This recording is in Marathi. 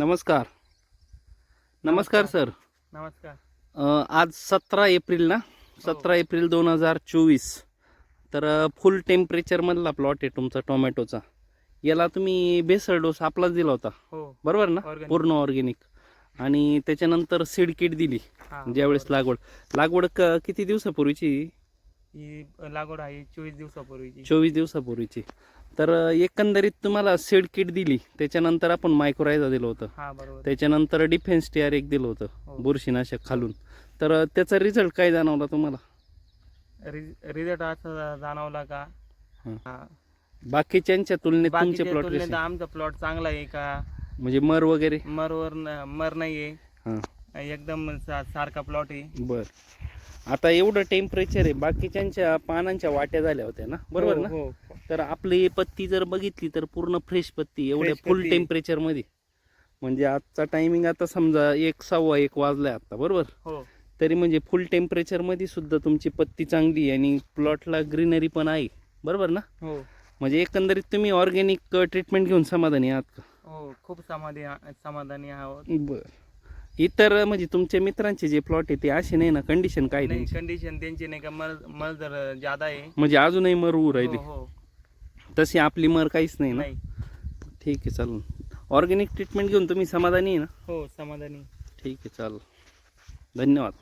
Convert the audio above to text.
नमस्कार. नमस्कार सर. नमस्कार. अ, आज सतरा एप्रिल ना? सतरा एप्रिल दोन हजार चोवीस. तर अ, फुल टेम्परेचरमधला प्लॉट आहे तुमचा टोमॅटोचा. याला तुम्ही बेसळ डोस आपलाच दिला होता. हो. बरोबर ना? Organic. पूर्ण ऑर्गेनिक आणि त्याच्यानंतर सीड किट दिली. हा ज्यावेळेस लागवड. लागवड क किती दिवसापूर्वीची? ही लागवड आहे चोवीस दिवसापूर्वीची. चोवीस दिवसापूर्वीची. तर एकंदरीत तुम्हाला सीड किट दिली. त्याच्यानंतर आपण मायक्रोरायझा दिलं होतं. त्याच्यानंतर डिफेन्स टीआर एक दिलं होतं हो. बुरशीनाशक खालून. तर त्याचा रिझल्ट काय जाणवला तुम्हाला? रिझल्ट असा जाणवला का. बाकीच्यांच्या तुलनेत तुमचे प्लॉट आमचा प्लॉट चांगला आहे का? म्हणजे मर वगैरे? मरवर न- मर नाहीये. एकदम सारखा प्लॉट आहे. बर. आता एवढं टेम्परेचर आहे बाकीच्यांच्या पानांच्या वाट्या झाल्या होत्या ना? बरोबर हो, ना? हो. तर आपली पत्ती जर बघितली तर पूर्ण फ्रेश पत्ती एवढ्या फुल. टेम्परेचरमध्ये. म्हणजे आजचा टायमिंग आता समजा एक सव्वा एक वाजलाय आता बरोबर? हो. तरी म्हणजे फुल टेम्परेचरमध्ये सुद्धा तुमची पत्ती चांगली आहे आणि प्लॉटला ग्रीनरी पण आहे बरोबर ना? हो. म्हणजे एकंदरीत तुम्ही ऑर्गॅनिक ट्रीटमेंट घेऊन समाधानी आहात का? हो खूप समाधी समाधानी आहोत. बर. इतर म्हणजे तुमच्या मित्रांचे जे प्लॉट आहे ते असे नाही ना? कंडिशन काय नाही कंडिशन त्यांची नाही का मल मल जर ज्यादा आहे. म्हणजे अजूनही मर राहिली हो हो. तशी आपली मर काहीच नाही ना? नाही. ठीक आहे चालेल. ऑर्गॅनिक ट्रीटमेंट घेऊन तुम्ही समाधानी आहे ना? हो समाधानी ठीक आहे चालेल. धन्यवाद.